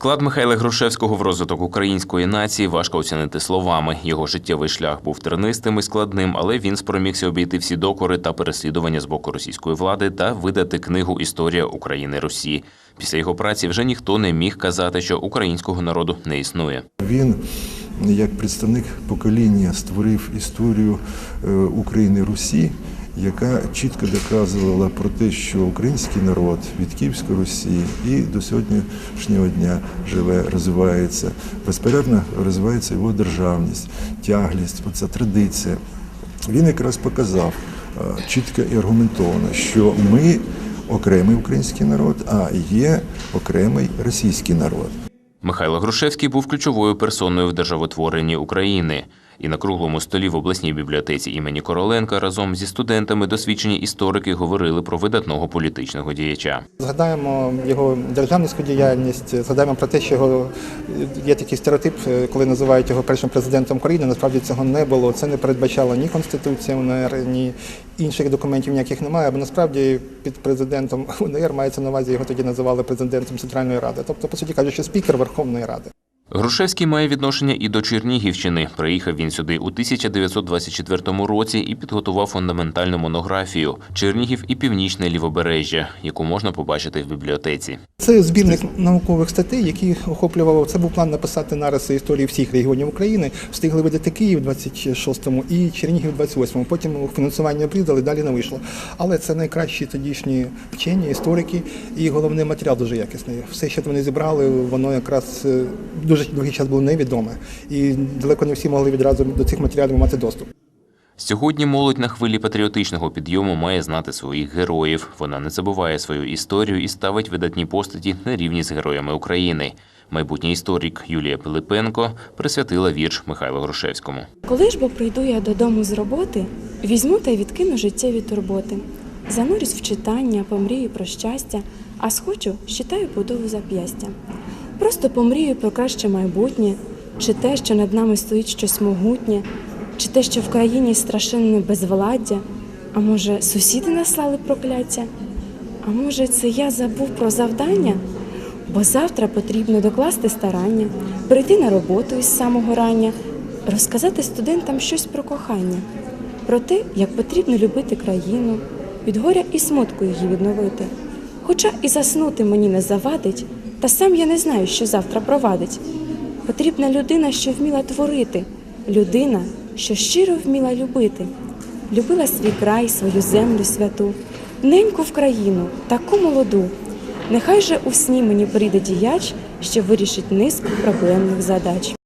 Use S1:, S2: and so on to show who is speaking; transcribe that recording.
S1: Вклад Михайла Грушевського в розвиток української нації важко оцінити словами. Його життєвий шлях був тернистим і складним, але він спромігся обійти всі докори та переслідування з боку російської влади та видати книгу Історія України Русі. Після його праці вже ніхто не міг казати, що українського народу не існує.
S2: Він, як представник покоління, створив історію е, України Русі, яка чітко доказувала про те, що український народ від Київської Русі і до сьогоднішнього дня живе, розвивається. Безперервно розвивається його державність, тяглість, оця традиція. Він якраз показав е, чітко і аргументовано, що ми окремий український народ, а є окремий російський народ.
S1: Михайло Грушевський був ключовою персоною в державотворенні України. І на круглому столі в обласній бібліотеці імені Короленка разом зі студентами досвідчені історики говорили про видатного політичного діяча.
S3: Згадаємо його державницьку діяльність, згадаємо про те, що його є такий стереотип, е, коли називають його першим президентом України. Насправді цього не було. Це не передбачало ні Конституція УНР, ні інших документів ніяких немає. Бо насправді під президентом УНР мається на увазі, його тоді називали президентом Центральної Ради. Тобто, по суті кажучи, спікер Верховної Ради.
S1: Грушевський має відношення і до Чернігівщини. Приїхав він сюди у 1924 році і підготував фундаментальну монографію Чернігів і північне лівобережжя, яку можна побачити в бібліотеці.
S3: Це збірник наукових статей, які охоплював. Це був план написати нариси історії всіх регіонів України. Встигли видати Київ 26-му і Чернігів 28-му. Потім фінансування обрізали, далі не вийшло. Але це найкращі тодішні вчені, історики, і головний матеріал дуже якісний. Все, що вони зібрали, воно якраз е, дуже довгий час було невідоме, і далеко не всі могли відразу до цих матеріалів мати доступ.
S1: Сьогодні молодь на хвилі патріотичного підйому має знати своїх героїв. Вона не забуває свою історію і ставить видатні постаті на рівні з героями України. Майбутній історик Юлія Пилипенко присвятила вірш Михайлу Грушевському.
S4: Коли ж бо прийду я додому з роботи, візьму та відкину життєві турботи. Занурюсь в читання, помрію про щастя, а схочу, щитаю будову зап'ястя. Просто помрію про краще майбутнє, чи те, що над нами стоїть щось могутнє, чи те, що в країні страшенне безвладдя, а може, сусіди наслали прокляття? А може, це я забув про завдання? Бо завтра потрібно докласти старання, прийти на роботу із самого рання, розказати студентам щось про кохання, про те, як потрібно любити країну, від горя і смутку її відновити. Хоча і заснути мені не завадить, та сам я не знаю, що завтра провадить. Потрібна людина, що вміла творити, людина, що щиро вміла любити, любила свій край, свою землю святу, неньку в країну, таку молоду. Нехай же у сні мені прийде діяч, що вирішить низку проблемних задач.